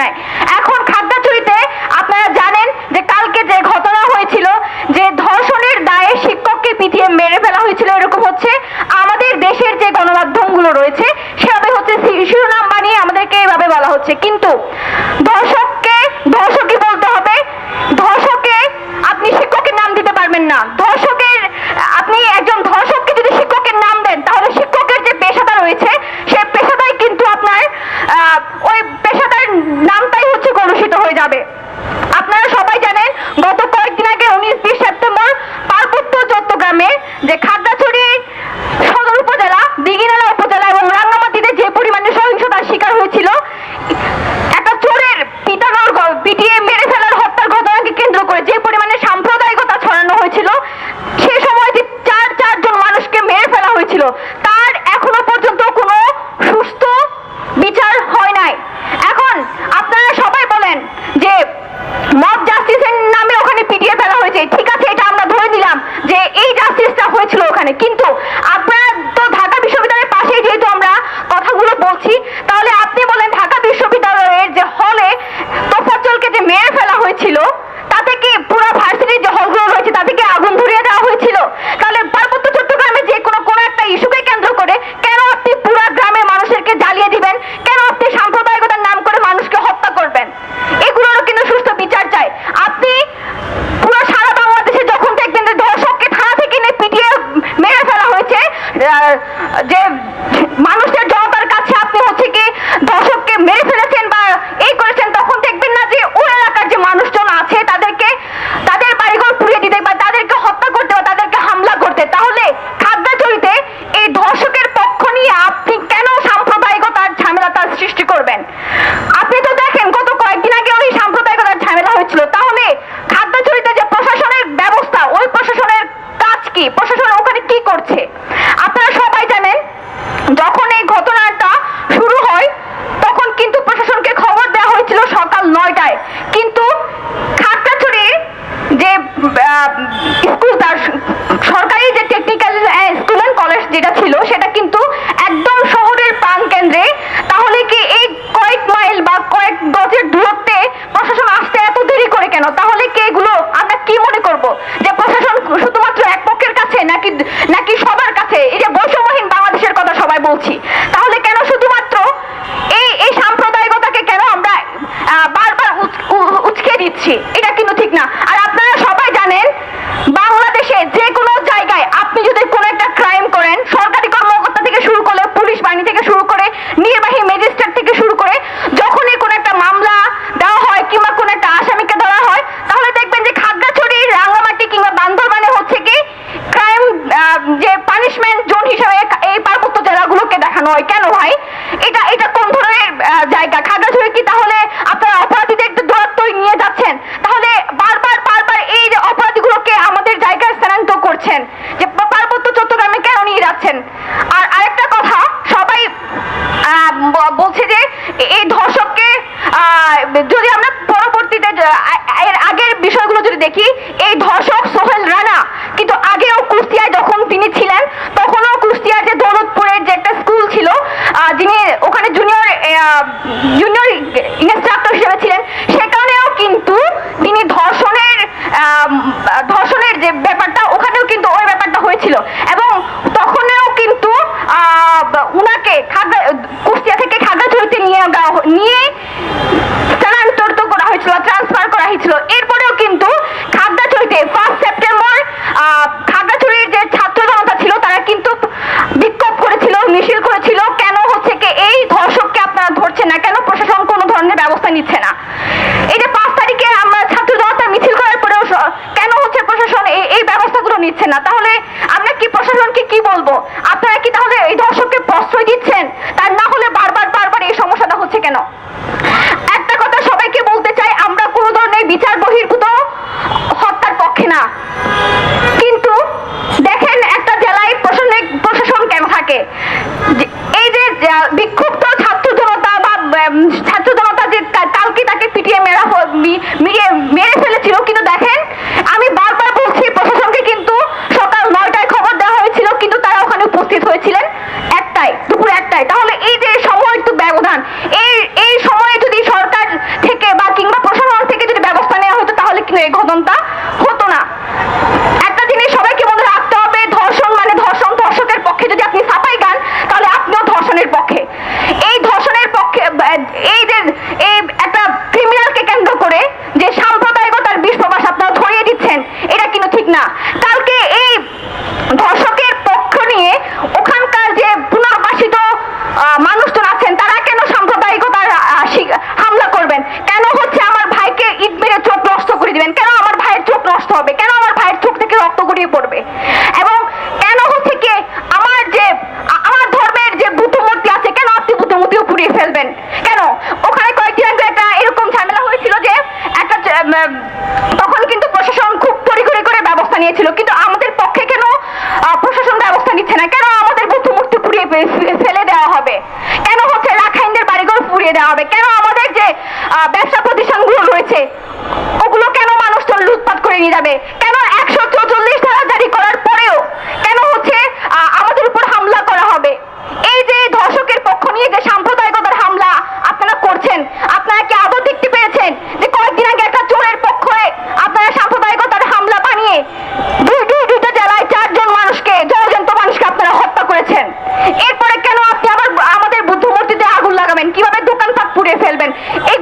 নাই। এখন খাদ্যাচুরিতে আপনারা জানেন যে কালকে যে ঘটনা হয়েছিল, যে ধর্ষণের দায়ে শিক্ষককে পিটিয়ে মেরে ফেলা হয়েছিল, এরকম হচ্ছে। আমাদের দেশের যে গণমাধ্যমগুলো রয়েছে, সেভাবে হচ্ছে শিরোনাম বানিয়ে আমাদেরকে এভাবে বলা হচ্ছে। কিন্তু নেপোটিজম নামে ওখানে পিটিয়ে ফেলা হয়েছে। ঠিক আছে, এটা আমরা ধরে নিলাম যে এই জাস্টিসটা হয়েছিল ওখানে। কিন্তু আপনারা তো ঢাকা বিশ্ববিদ্যালয়ের পাশেই যেহেতু আমরা কথাগুলো বলছি, তাহলে প্রশাসন ওখানে কি করছে? আপনারা সবাই জানেন, যখন এই ঘটনাটা শুরু হয়, তখন কিন্তু প্রশাসনকে খবর দেওয়া হয়েছিল সকাল নয়টায়। কিন্তু খাগড়াছড়ি যে স্কুল তার সরকারি যে টেকনিক বলছি। না। কিন্তু দেখেন একটা জেলায় প্রশাসনিক, প্রশাসন কেন থাকে? এই যে বিক্ষুব্ধ ছাত্র জনতা বা ছাত্র জনতা যে কালকে তাকে পিটিয়ে মেরা মেরে ফেলেছিল, কিন্তু দেখেন ব্যবসা প্রতিষ্ঠানগুলো রয়েছে, ওগুলো কেন মানুষ মানুষজন লুটপাট করে নিয়ে যাবে? কেন একশো চল্লিশ ধারা জারি করার পরেও কেন হচ্ছে আমাদের উপর হামলা করা হবে? এই যে ধর্ষকের পক্ষ নিয়ে যে সাম্প্রদায়িকতার হামলা আপনারা করছেন, আপনারা কি আদৌ দেখতে পেয়েছেন যে কয়েকদিন আগে একটা চোরের পক্ষ হয়ে আপনারা সাম্প্রদায়িকতার হামলা বানিয়ে দুই দুই দুটো জেলায় চারজন মানুষকে জলজন্ত মানুষকে আপনারা হত্যা করেছেন? এরপরে কেন আপনি আবার আমাদের বুদ্ধমূর্তিতে আগুন লাগাবেন? কীভাবে দোকানপাট পুড়ে ফেলবেন? এই